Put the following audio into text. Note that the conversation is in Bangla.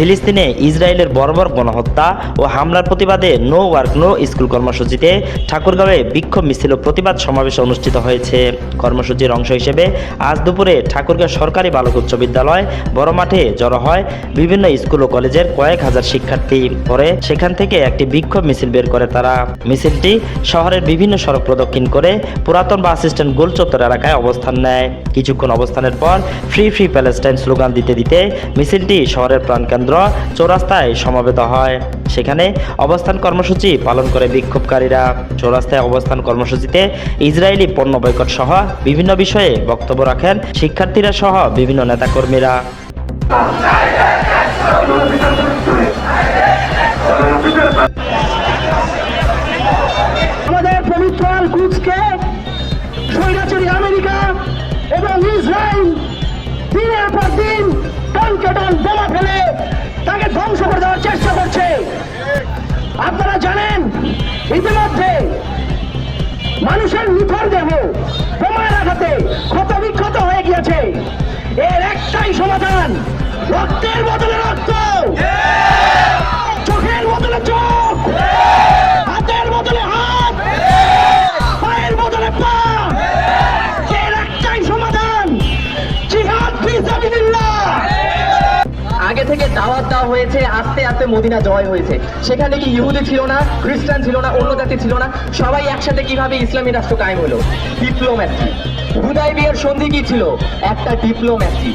ফিলিস্তিনে ইসরায়েলের বর্বর গণহত্যা ও হামলার প্রতিবাদে নো ওয়ার্ক, নো স্কুল কর্মসূচিতে ঠাকুরগাঁওয়ে বিক্ষোভ মিছিল ও প্রতিবাদ সমাবেশ অনুষ্ঠিত হয়েছে। কর্মসূচির অংশ হিসেবে আজ দুপুরে ঠাকুরগাঁও সরকারি বালক উচ্চ বিদ্যালয় বড় মাঠে জড়ো হয় বিভিন্ন স্কুল ও কলেজের কয়েক হাজার শিক্ষার্থী। পরে সেখান থেকে একটি বিক্ষোভ মিছিল বের করে তারা। মিছিলটি শহরের বিভিন্ন সড়ক প্রদক্ষিণ করে পুরাতন বাস স্ট্যান্ড গোল চত্বর এলাকায় অবস্থান নেয়। কিছুক্ষণ অবস্থানের পর ফ্রি ফ্রি প্যালেস্টাইন স্লোগান দিতে দিতে মিছিলটি শহরের প্রাণকেন্দ্র চৌরাস্তায় সমবেত হয়। সেখানে অবস্থান কর্মসূচি পালন করে বিক্ষোভকারীরা। চৌরাস্তায় অবস্থান কর্মসূচিতে ইসরায়েলি পণ্য বয়কট সহ বিভিন্ন বিষয়ে বক্তব্য রাখেন শিক্ষার্থীরা সহ বিভিন্ন নেতাকর্মীরা। আমেরিকা এবং ইসরায়েল দিনের পর দিন টনকে টন বোমা ফেলে ধ্বংস করে দেওয়ার চেষ্টা করছে। আপনারা জানেন, ইতিমধ্যে মানুষের নিথর দেহ বোমায় আঘাতে ক্ষত বিক্ষত হয়ে গিয়েছে। এর একটাই সমাধান, রক্তের বদলে থেকে দাওয়াত দেওয়া হয়েছে, আস্তে আস্তে মদিনা জয় হয়েছে। সেখানে কি ইহুদি ছিল না, খ্রিস্টান ছিল না, অন্য জাতি ছিল না, সবাই একসাথে কীভাবে ইসলামী রাষ্ট্র কায়েম হলো? ডিপ্লোম্যাসি হুদাই বিয়ের সন্ধি কি ছিল? একটা ডিপ্লোম্যাসি